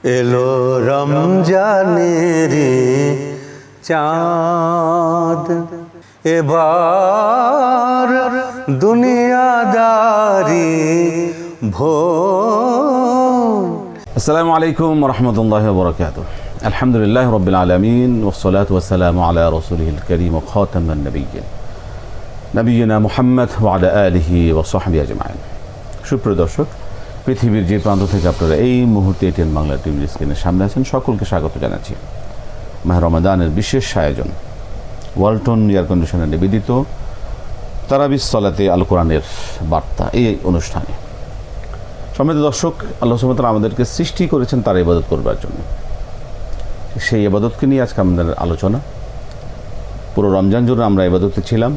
এলো রমজানের চাঁদ এবার দুনিয়াদারি ভোর আসসালামু আলাইকুম রহমতুল্লাহ বরকাত আলহামদুলিল্লাহ রবিল আলমিন ওসলাত ওসালাম আলা রসুলহিল করিম ও খাতামান নবীন নবীনা মোহাম্মদ ওয়ালা আলহি ও সাহাবি আজমাইন সুপ্রিয় দর্শক পৃথিবীর যে প্রান্ত থেকে আপনারা এই মুহূর্তে এটিএন বাংলা টিভির স্ক্রিনের সামনে আছেন, সকলকে স্বাগত জানাচ্ছি। মাহ রমাদানের বিশেষ আয়োজন, ওয়ালটন এয়ার কন্ডিশনার নিবেদিত তারাবিস সলাতে আল কোরআনের বার্তা, এই অনুষ্ঠানে। সম্মানিত দর্শক, আল্লাহ সুমতাল আমাদেরকে সৃষ্টি করেছেন তার ইবাদত করবার জন্য। সেই ইবাদতকে নিয়ে আজকে আমাদের আলোচনা। পুরো রমজান জুড়ে আমরা ইবাদতে ছিলাম।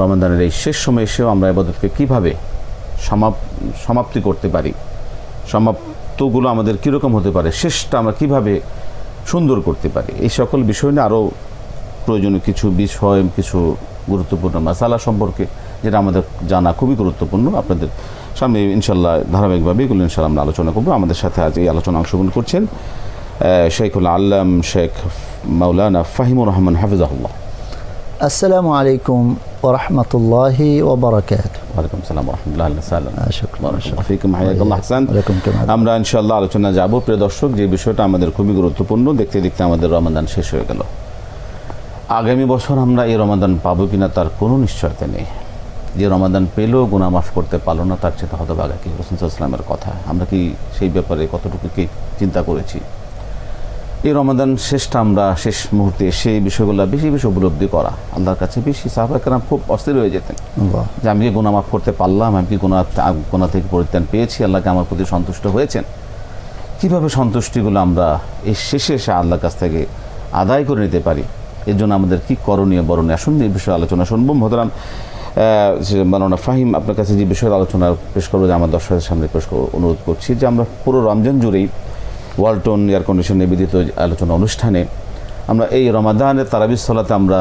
রমজানের এই শেষ সময় এসেও আমরা ইবাদতকে কীভাবে সমাপ, সমাপ্তি করতে পারি। সমাপ্তগুলো আমাদের কীরকম হতে পারে, শেষটা আমরা কীভাবে সুন্দর করতে পারি? এই সকল বিষয় নিয়ে আরও প্রয়োজনীয় কিছু বিষয়, কিছু গুরুত্বপূর্ণ মাসালা সম্পর্কে যেটা আমাদের জানা খুবই গুরুত্বপূর্ণ, আপনাদের সামনে ইনশাল্লাহ ধারাবাহিকভাবে এগুলো ইনশাল্লাহ আমরা আলোচনা করব। আমাদের সাথে আজ এই আলোচনা অংশগ্রহণ করছেন শেখুল আল্লাম শেখ মাওলানা ফাহিমুর রহমান হাফিজাহুল্লাহ। আসসালামু আলাইকুম ওরহমতুল্লাহি ওবরাকাত ওয়ালাইকুম সালাম রহমতুল্লাহ হায়াকুল্লাহ হাসান আমরা ইনশাল্লাহ আলোচনা যাব। প্রিয় দর্শক যে বিষয়টা আমাদের খুবই গুরুত্বপূর্ণ দেখতে দেখতে আমাদের রমাদান শেষ হয়ে গেল। আগামী বছর আমরা এই রমাদান পাবো কিনা তার কোনো নিশ্চয়তা নেই। যে রমাদান পেলেও গুণা মাফ করতে পারল না তার চেয়ে হতভাগা কি? রসুল ইসলামের কথা। আমরা কি সেই ব্যাপারে কতটুকু কি চিন্তা করেছি? এই রমাদান শেষটা আমরা শেষ মুহূর্তে এসে এই বিষয়গুলো বেশি বেশি উপলব্ধি করা। আল্লাহর কাছে বেশি সাহাবাহাম খুব অস্থির হয়ে যেতেন। যে আমি কি গুণা মাফ করতে পারলাম আমি কি গুণা থেকে পরিত্রাণ পেয়েছি? আল্লাহকে আমার প্রতি সন্তুষ্ট হয়েছেন? কীভাবে সন্তুষ্টিগুলো আমরা এই শেষে এসে আল্লাহর কাছ থেকে আদায় করে নিতে পারি? এর জন্য আমাদের কি করণীয় বরণীয় আসুন এই বিষয়ে আলোচনা শুনব। মহতরাম মাননা ফাহিম আপনার কাছে যে বিষয়ে আলোচনা পেশ করব যে আমার দর্শকের সামনে পেশ অনুরোধ করছি যে আমরা পুরো রমজান জুড়েই ওয়ালটন এয়ার কন্ডিশন নিবেদিত আলোচনা অনুষ্ঠানে আমরা এই রমাদানের তারাবিস সলাতে আমরা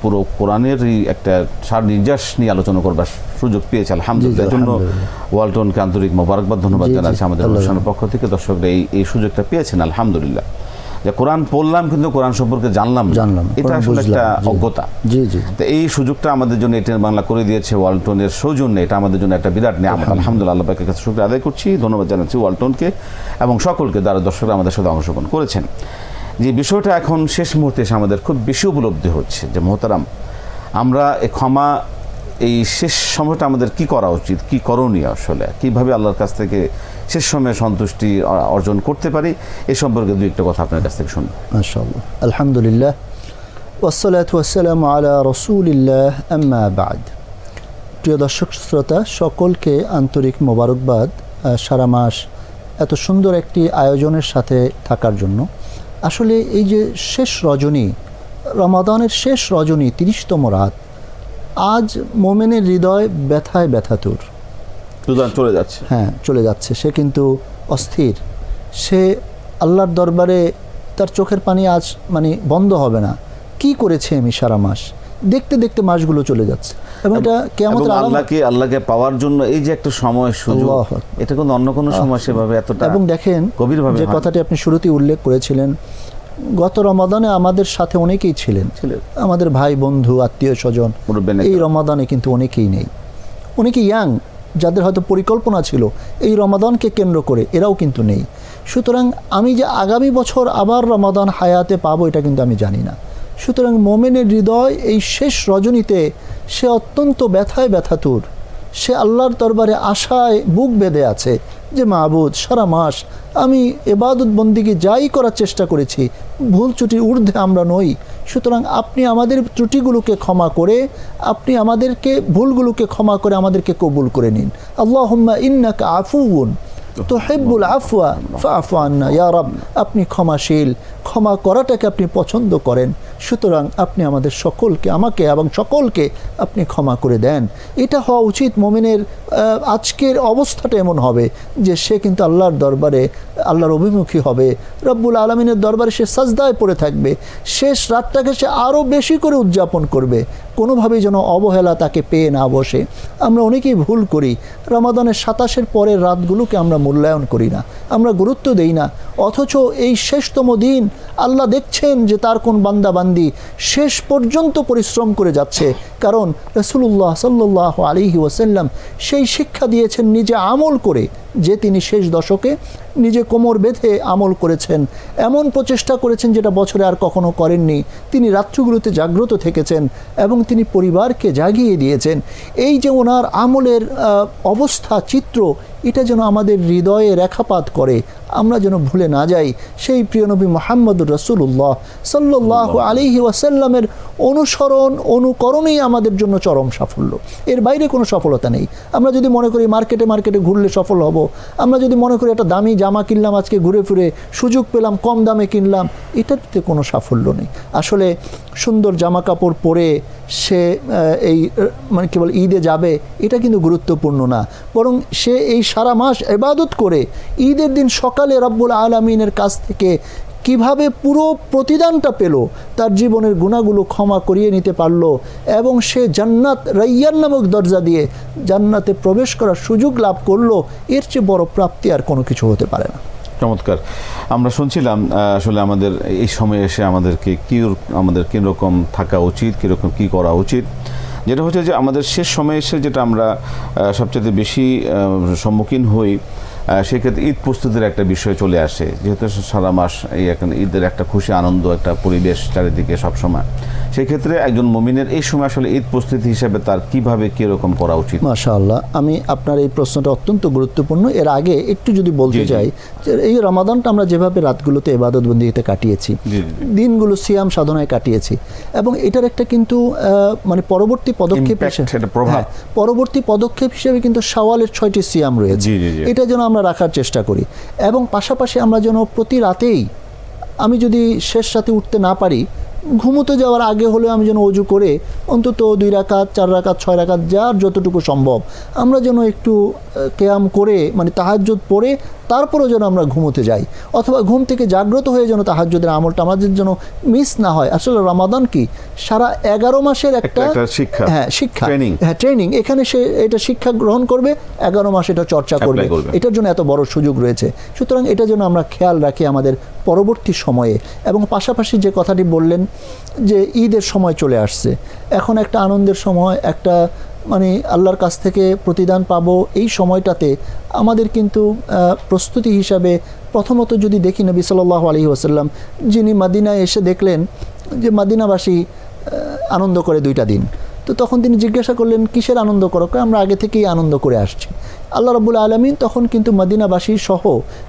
পুরো কোরআনেরই একটা সার নির্যাস নিয়ে আলোচনা করবার সুযোগ পেয়েছি। আলহামদুলিল্লাহ। এর জন্য। ওয়ালটনকে আন্তরিক মোবারকবাদ ধন্যবাদ জানাচ্ছি আমাদের অনুষ্ঠানের পক্ষ থেকে। দর্শকরা এই এই সুযোগটা পেয়েছেন আলহামদুলিল্লাহ। যে কোরআন পড়লাম কিন্তু কোরআন সম্পর্কে জানলাম জানলাম, এটা আসলে একটা অজ্ঞতা। জি জি। তো এই সুযোগটা আমাদের জন্য এটিএন বাংলা করে দিয়েছে ওয়ালটনের সৌজন্যে। এটা আমাদের জন্য একটা বিরাট নিয়ামত। আলহামদুলিল্লাহ। আল্লাহ পাকের কাছে শুক্রিয়া আদায় করছি। ধন্যবাদ জানাচ্ছি ওয়ালটনকে এবং সকলকে যারা দর্শকরা আমাদের সাথে অংশগ্রহণ করেছেন। যে বিষয়টা এখন শেষ মুহূর্তে এসে আমাদের খুব বেশি উপলব্ধি হচ্ছে যে মোহতারাম আমরা এই ক্ষমা এই শেষ সময়টা আমাদের কি করা উচিত? কি করণীয় আসলে? কীভাবে আল্লাহর কাছ থেকে শেষ সময়ে সন্তুষ্টি অর্জন করতে পারি? এ সম্পর্কে দু একটা কথা আপনার কাছ থেকে মাশাআল্লাহ। আলহামদুলিল্লাহ। ওয়াসসালাতু ওয়াসসালামু আলা রাসূলিল্লাহ, আম্মা প্রিয় দর্শক, শ্রোতা, সকলকে আন্তরিক মোবারকবাদ সারা মাস এত সুন্দর একটি আয়োজনের সাথে থাকার জন্য। আসলে এই যে শেষ রজনী, রমাদানের শেষ রজনী, তিরিশতম রাত আজ মোমেনের হৃদয় ব্যথায় ব্যথাতুর। সুতরাং চলে যাচ্ছে। হ্যাঁ চলে যাচ্ছে। সে কিন্তু অস্থির। সে আল্লাহর দরবারে তার চোখের পানি আজ মানে বন্ধ হবে না। কি করেছে আমি সারা মাস দেখতে দেখতে মাসগুলো চলে যাচ্ছে। এবং এটা কেমন আল্লাহকে আল্লাহকে পাওয়ার জন্য এই যে একটা সময় সুযোগ এটা কিন্তু অন্য কোনো সময় সেভাবে এতটা এবং দেখেন গভীরভাবে যে কথাটি আপনি শুরুতেই উল্লেখ করেছিলেন গত রমাদানে আমাদের সাথে অনেকেই ছিলেন। আমাদের ভাই বন্ধু আত্মীয় স্বজন এই রমাদানে কিন্তু অনেকেই নেই। অনেকে ইয়াং যাদের হয়তো পরিকল্পনা ছিল এই রমাদানকে কেন্দ্র করে এরাও কিন্তু নেই। সুতরাং আমি যে আগামী বছর আবার রমাদান হায়াতে পাবো এটা কিন্তু আমি জানি না। সুতরাং মোমেনের হৃদয় এই শেষ রজনীতে সে অত্যন্ত ব্যথায় ব্যথাতুর। সে আল্লাহর দরবারে আশায় বুক বেঁধে আছে যে, মাহবুদ, সারা মাস আমি এবাদত বন্দিকে যাই করার চেষ্টা করেছি, ভুল ত্রুটির ঊর্ধ্বে আমরা নই। সুতরাং আপনি আমাদের ত্রুটিগুলোকে ক্ষমা করে, আপনি আমাদেরকে ভুলগুলোকে ক্ষমা করে আমাদেরকে কবুল করে নিন। আল্লাহুম্মা ইন্নাকা আফুউন তো হেব্বুল আফওয়া ফাফু আন্না। ইয়ারব আপনি ক্ষমাশীল। ক্ষমা করাটাকে আপনি পছন্দ করেন। সুতরাং আপনি আমাদের সকলকে, আমাকে এবং সকলকে আপনি ক্ষমা করে দেন। এটা হওয়া উচিত মোমিনের আজকের অবস্থাটা এমন হবে যে সে কিন্তু আল্লাহর দরবারে, আল্লাহর অভিমুখী হবে। রব্বুল আলমিনের দরবারে সে সাজদায় পড়ে থাকবে। শেষ রাতটাকে সে আরও বেশি করে উদযাপন করবে। কোনোভাবেই যেন অবহেলা তাকে পেয়ে না বসে। আমরা অনেকেই ভুল করি। রমাদানের সাতাশের পরের রাতগুলোকে আমরা মূল্যায়ন করি না। আমরা গুরুত্ব দেই না। অথচ এই শেষতম দিন আল্লাহ দেখছেন যে তার কোন বান্দা বান্দি শেষ পর্যন্ত পরিশ্রম করে যাচ্ছে। কারণ রসুল্লাহ সাল্লাহ আলিহি ওসাল্লাম সেই শিক্ষা দিয়েছেন নিজে আমল করে। যে তিনি শেষ দশকে নিজে কোমর বেঁধে আমল করেছেন। এমন প্রচেষ্টা করেছেন যেটা বছরে আর কখনো করেননি। তিনি রাত্রিগুলোতে জাগ্রত থেকেছেন এবং তিনি পরিবারকে জাগিয়ে দিয়েছেন। এই যে ওনার আমলের অবস্থা, চিত্র এটা যেন আমাদের হৃদয়ে রেখাপাত করে, আমরা যেন ভুলে না যাই। সেই প্রিয় নবী মোহাম্মদুর রসুল্লাহ সাল্লাহ আলিহি ওয়াসাল্লামের অনুসরণ, অনুকরণেই আমাদের জন্য চরম সাফল্য। এর বাইরে কোনো সফলতা নেই। আমরা যদি মনে করি মার্কেটে মার্কেটে ঘুরলে সফল হব, আমরা যদি মনে করি একটা দামি জামা কিনলাম, আজকে ঘুরে ফিরে সুযোগ পেলাম, কম দামে কিনলাম, এটাতে কোনো সাফল্য নেই। আসলে সুন্দর জামা কাপড় পরে সে এই মানে কেবল ঈদে যাবে, এটা কিন্তু গুরুত্বপূর্ণ না। বরং সে এই সারা মাস এবাদত করে ঈদের দিন সকালে রব্বুল আলমিনের কাছ থেকে কীভাবে পুরো প্রতিদানটা পেল, তার জীবনের গুণাগুলো ক্ষমা করিয়ে নিতে পারল এবং সে জান্নাত রাইয়ান নামক দরজা দিয়ে জান্নাতে প্রবেশ করার সুযোগ লাভ করল, এর চেয়ে বড় প্রাপ্তি আর কোনো কিছু হতে পারে না। চমৎকার। আমরা শুনছিলাম আসলে আমাদের এই সময়ে এসে আমাদেরকে কী আমাদের কীরকম থাকা উচিত, কীরকম কী করা উচিত। যেটা হচ্ছে যে আমাদের শেষ সময়ে এসে যেটা আমরা সবচেয়ে বেশি সম্মুখীন হই সেক্ষেত্রে ঈদ প্রস্তুতির একটা বিষয় চলে আসে। যেহেতু সারা মাস এই এখন ঈদের একটা খুশি, আনন্দ, একটা পরিবেশ চারিদিকে সবসময়। সেই ক্ষেত্রে একজন মমিনের এই সময় আসলে ঈদ প্রস্তুতি হিসেবে তার কীভাবে কীরকম করা উচিত মাশাআল্লাহ আমি আপনার এই প্রশ্নটা অত্যন্ত গুরুত্বপূর্ণ এর আগে একটু যদি বলতে। চাই যে এই রমাদানটা আমরা যেভাবে রাতগুলোতে এবাদত এবাদতবন্দিতে কাটিয়েছি। দিনগুলো সিয়াম সাধনায় কাটিয়েছি এবং এটার একটা কিন্তু মানে পরবর্তী পদক্ষেপ প্রভাব। হ্যাঁ, পরবর্তী পদক্ষেপ হিসেবে কিন্তু সওয়ালের ছয়টি সিয়াম রয়েছে। এটা যেন আমরা রাখার চেষ্টা করি এবং পাশাপাশি আমরা যেন প্রতি রাতেই আমি যদি শেষ রাতে উঠতে না পারি ঘুমোতে যাওয়ার আগে হলেও আমি যেন অজু করে অন্তত দুই রাকাত, চার রাকাত, ছয় রাকাত, যার যতটুকু সম্ভব, আমরা যেন একটু ক্যাম করে মানে তাহাজ্জুদ পড়ে তারপরেও যেন আমরা ঘুমোতে যাই অথবা ঘুম থেকে জাগ্রত হয়ে যেন তাহাজ্জুদের আমলটা আমাদের যেন মিস না হয়। আসলে রমাদান কি? সারা এগারো মাসের একটা শিক্ষা। হ্যাঁ শিক্ষা। হ্যাঁ ট্রেনিং এখানে সে এটা শিক্ষা গ্রহণ করবে এগারো মাস এটা চর্চা করবে। এটার জন্য এত বড় সুযোগ রয়েছে। সুতরাং এটা যেন আমরা খেয়াল রাখি আমাদের পরবর্তী সময়ে। এবং পাশাপাশি যে কথাটি বললেন যে ঈদের সময় চলে আসছে। এখন একটা আনন্দের সময় একটা মানে আল্লাহর কাছ থেকে প্রতিদান পাবো এই সময়টাতে আমাদের কিন্তু প্রস্তুতি হিসাবে প্রথমত যদি দেখি নবী সাল্লাহ আলী ওসাল্লাম যিনি মাদিনায় এসে দেখলেন যে মাদিনাবাসী আনন্দ করে দুইটা দিন। তো তখন তিনি জিজ্ঞাসা করলেন, কিসের আনন্দ করো? আমরা আগে থেকেই আনন্দ করে আসছি। আল্লাহ রবুল আলমিন তখন কিন্তু মদিনাবাসী সহ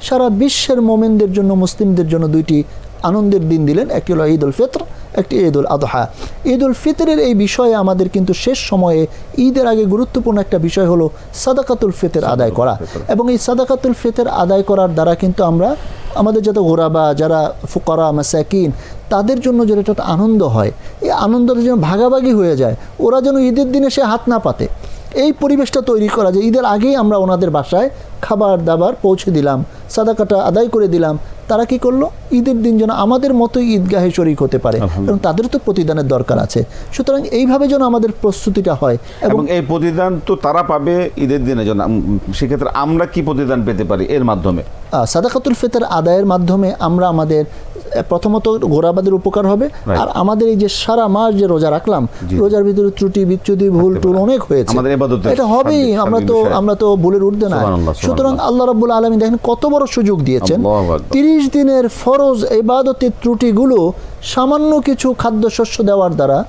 সারা বিশ্বের মোমেনদের জন্য, মুসলিমদের জন্য দুইটি আনন্দের দিন দিলেন। একটি হলো ঈদ উল ফিত্র একটি ঈদ উল আদহা ঈদ উল ফিতরের এই বিষয়ে আমাদের কিন্তু শেষ সময়ে ঈদের আগে গুরুত্বপূর্ণ একটা বিষয় হলো সাদাকাতুল ফিতর আদায় করা। এবং এই সাদাকাতুল ফিতর আদায় করার দ্বারা কিন্তু আমরা আমাদের যত গোরাবা যারা ফুকরা মাসাকিন তাদের জন্য যেন একটা আনন্দ হয়। এই আনন্দটা যেন ভাগাভাগি হয়ে যায়। ওরা যেন ঈদের দিনে সে হাত না পাতে। এই পরিবেশটা তৈরি করা যায় ঈদের আগেই আমরা ওনাদের বাসায় খাবার দাবার পৌঁছে দিলাম। সাদাকাটা আদায় করে দিলাম। তারা কি করল? ঈদের দিন যেন আমাদের মতোই ঈদগাহে শরিক হতে পারে। এবং তাদের তো প্রতিদানের দরকার আছে। সুতরাং এইভাবে যেন আমাদের প্রস্তুতিটা হয় এবং এই প্রতিদান তো তারা পাবে ঈদের দিনে যেন সেক্ষেত্রে আমরা কি প্রতিদান পেতে পারি এর মাধ্যমে? সাদাকাতুল ফিতর আদায়ের মাধ্যমে আমরা আমাদের প্রথমত গোরাবাদের উপকার হবে। আর আমাদের এই যে সারা মাস যে রোজা রাখলাম রোজার ভিতরে ত্রুটি বিচ্যুতি ভুল টুল অনেক হয়েছে। এটা হবেই আমরা তো আমরা তো ভুলের উঠতে না সুতরাং আল্লাহ রাব্বুল আলামিন দেখেন কত বড় সুযোগ দিয়েছেন। তিরিশ দিনের ফরজ ইবাদতের ত্রুটিগুলো সামান্য কিছু খাদ্যশস্য দেওয়ার দ্বারা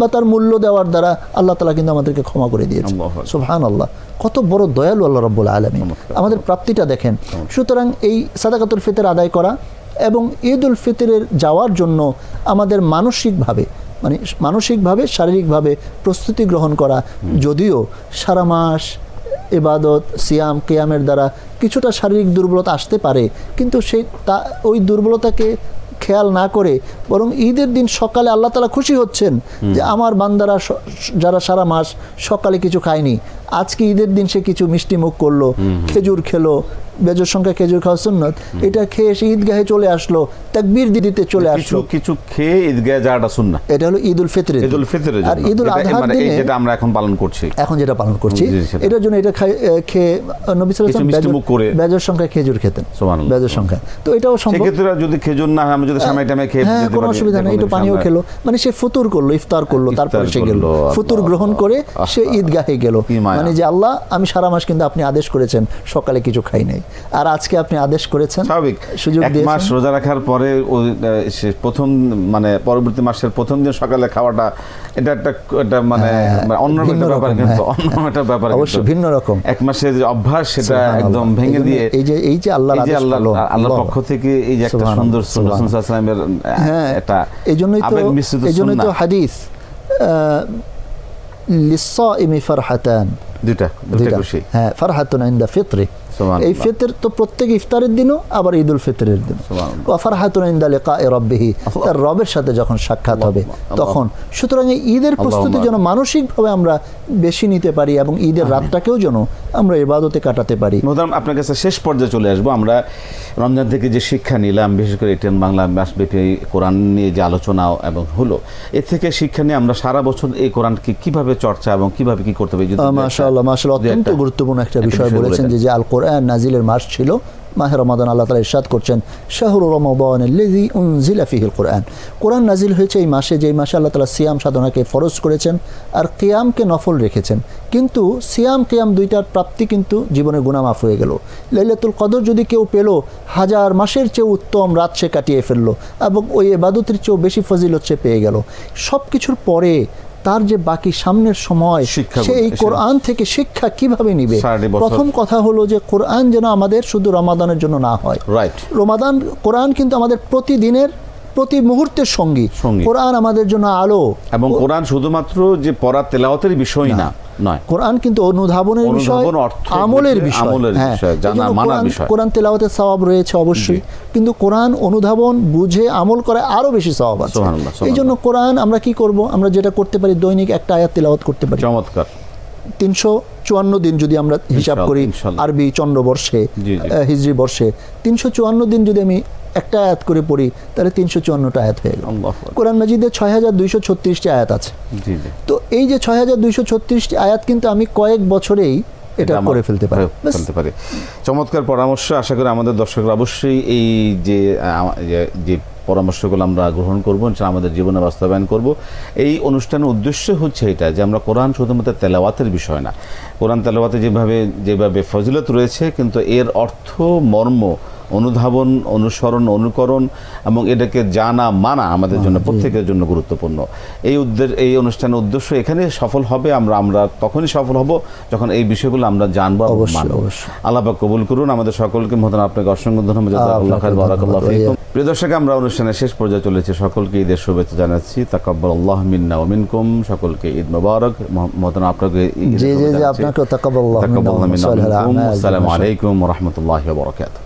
বা তার মূল্য দেওয়ার দ্বারা আল্লাহ তালা কিন্তু আমাদেরকে ক্ষমা করে দিয়েছে। সুবহান আল্লাহ কত বড় দয়ালু আল্লাহ রব্বুল আলমী আমাদের প্রাপ্তিটা দেখেন। সুতরাং এই সাদাকাতুল ফিতর আদায় করা এবং ঈদ উল ফিতরের যাওয়ার জন্য আমাদের মানসিকভাবে মানে মানসিকভাবে শারীরিকভাবে প্রস্তুতি গ্রহণ করা। যদিও সারা মাস এবাদত সিয়াম কেয়ামের দ্বারা কিছুটা শারীরিক দুর্বলতা আসতে পারে কিন্তু সেই তা ওই দুর্বলতাকে খেয়াল না করে বরং ঈদের দিন সকালে আল্লাহ তালা খুশি হচ্ছেন যে আমার বান্দারা যারা সারা মাস সকালে কিছু খায়নি আজকে ঈদের দিন সে কিছু মিষ্টি মুখ করল খেজুর খেলো বেজর সংখ্যা খেজুর খাওয়া সুন্নত। এটা খেয়ে সে ঈদগাহে চলে আসলো তাকবীর দিতে চলে আসলো। কিছু খেয়ে ঈদগাহে যাওয়াটা শুননা এটা হলো ঈদ উল ফিতরের দিন। ঈদ উল ফিতরের আর জন্য ঈদ উল এটা- মানে এই দিনে যেটা আমরা এখন পালন করছি। এখন যেটা পালন করছি এটার জন্য এটা খেয়ে নবী সাল্লাল্লাহু আলাইহি ওয়াসাল্লাম বেজর- সংখ্যায় খেজুর খেতেন। সুবহানাল্লাহ। বেজর সংখ্যায়। তো এটাও সম্ভব। সেক্ষেত্রে যদি খেজুর না হয় আমি যদি সামাই টামে খেয়ে হ্যাঁ কোনো অসুবিধা নেই। একটু পানিও খেলো। মানে সে ফুতুর করল ইফতার করল তারপরে সে গেল। ফুতুর গ্রহণ করে সে। ঈদগাহে গেল। মানে যে আল্লাহ আমি সারা মাস কিন্তু আপনি আদেশ করেছেন সকালে কিছু খাই নাই। আর আজকে আপনি আদেশ করেছেন স্বাভাবিক সুযোগ এক মাস রোজা রাখার পরে প্রথম মানে পরবর্তী মাসের প্রথম দিন সকালে খাওয়াটা এটা একটা এটা মানে হ্যাঁ, অন্য একটা ব্যাপার কিন্তু হ্যাঁ। অন্য একটা ব্যাপার অবশ্যই ভিন্ন রকম এক মাসের যে অভ্যাস সেটা একদম ভেঙে দিয়ে এই যে এই যে আল্লাহর আদেশ আল্লাহ আল্লাহর আল্লাহ। পক্ষ থেকে এই যে একটা সুন্দর হ্যাঁ একটা এই জন্যই তো এই জন্যই তো। হাদিস লিসাইমি ফারহাতান দুইটা দুইটা। খুশি হ্যাঁ ফারহাতুন ইনদা ফিত্রি। এই ফিতর তো প্রত্যেক ইফতারের দিনও আবার ঈদ উল ফিতরের দিন সুবহানাল্লাহ। ওয়া ফারহাতুন ইনদা লিকায়ে রাব্বিহি তার রবের সাথে যখন সাক্ষাৎ হবে তখন সুতরাং এই ঈদের প্রস্তুতি যেন মানসিকভাবে আমরা বেশি নিতে পারি এবং ঈদের রাতটাকেও যেন আমরা ইবাদতে কাটাতে পারি। মোহতারাম আপনার কাছে শেষ পর্যায়ে চলে আসব। আমরা রমজান থেকে যে শিক্ষা নিলাম বিশেষ করে এটিএন বাংলা মাসব্যাপী কোরআন নিয়ে যে আলোচনা এবং হলো এর থেকে শিক্ষা নিয়ে আমরা সারা বছর এই কোরআনকে কীভাবে চর্চা এবং কীভাবে কি করতে হবে? মাশাআল্লাহ মাশাআল্লাহ অত্যন্ত গুরুত্বপূর্ণ একটা বিষয় বলেছেন যে যে আল কোরআন নাজিলের মাস ছিল, মাহে রমাদান আল্লাহ তালা ইরশাদ করছেন, শাহরু রমাদান লেজি উনজিলা ফিহিল কোরআন। কোরআন নাজিল হয়েছে এই মাসে, যেই মাসে আল্লাহ তালা সিয়াম সাধনাকে ফরজ করেছেন আর কিয়ামকে নফল রেখেছেন। কিন্তু সিয়াম, কিয়াম দুইটার প্রাপ্তি কিন্তু জীবনে গুনামাফ হয়ে গেল। লাইলাতুল কদর যদি কেউ পেল, হাজার মাসের চেয়ে উত্তম রাত সে কাটিয়ে ফেলল এবং ওই এবাদতের চেয়েও বেশি ফজিলত সে পেয়ে গেল। সব কিছুর পরে তার যে বাকি সামনের সময় সে এই কোরআন থেকে শিক্ষা কীভাবে নিবে? প্রথম কথা হলো যে কোরআন যেন আমাদের শুধু রমাদানের জন্য না হয়। রাইট রমাদান কোরআন কিন্তু আমাদের প্রতিদিনের প্রতি মুহূর্তের সঙ্গী। কোরআন আমাদের জন্য আলো। এবং কোরআন শুধুমাত্র যে পড়া তেলাওয়াতের বিষয় না নয়। কোরআন কিন্তু অনুধাবনের বিষয় অনুধাবন, আমলের বিষয়। হ্যাঁ। বিষয়, কোরআন- তেলাওয়াতের সওয়াব রয়েছে অবশ্যই। কিন্তু কোরআন অনুধাবন বুঝে আমল করে আরও বেশি সওয়াব আছে। এই জন্য কোরআন আমরা কি করব? আমরা যেটা করতে পারি দৈনিক একটা আয়াত তেলাওয়াত করতে পারি। চমৎকার। তিনশো চুয়ান্ন দিন যদি আমরা হিসাব করি আরবি চন্দ্রবর্ষে হিজরি বর্ষে তিনশো চুয়ান্ন দিন যদি আমি একটা আয়াত করে পড়ি তাহলে তিনশো চুয়ান্নটা আয়াত হয়ে গেল। কোরআন মাজিদে ছয় হাজার দুইশো ছত্রিশটি আয়াত আছে। তো এই যে ছয় হাজার দুইশো ছত্রিশটি আয়াত কিন্তু আমি কয়েক বছরেই এটা করে ফেলতে পারি। ফেলতে পারে। চমৎকার পরামর্শ আশা করি আমাদের দর্শকরা অবশ্যই এই যে- যে পরামর্শগুলো আমরা গ্রহণ করব আমাদের জীবনে বাস্তবায়ন করব। এই অনুষ্ঠানের উদ্দেশ্য হচ্ছে এটা যে আমরা কোরআন শুধুমাত্র তেলাওয়াতের বিষয় না। কোরআন তেলাওয়াতে যেভাবে যেভাবে ফজিলত রয়েছে কিন্তু এর অর্থ মর্ম অনুধাবন অনুসরণ অনুকরণ এবং এটাকে জানা মানা আমাদের জন্য প্রত্যেকের জন্য গুরুত্বপূর্ণ। এই উদ্দেশ্য এই অনুষ্ঠানের উদ্দেশ্য এখানে সফল হবে আমরা আমরা তখনই সফল হব যখন এই বিষয়গুলো আমরা জানব আল্লাহ কবুল করুন। আমাদের সকলকে মতন আপনাকে অসংখ্য ধন্যবাদ। প্রিয় দর্শক আমরা অনুষ্ঠানের শেষ পর্যায়ে চলেছে সকলকে ঈদের শুভেচ্ছা জানাচ্ছি। তাকাব্বাল আল্লাহ মিন্না ওয়া মিনকুম। সকলকে ঈদ মোবারক। মতন আপনাকে জি জি জি আপনাকে তাকাব্বাল্লাহু আল্লাহ মিন্না ওয়া সাল্লাল্লাহু মিনকুম। আসসালামু আলাইকুম ওয়া রাহমাতুল্লাহি ওয়া বারাকাতুহু।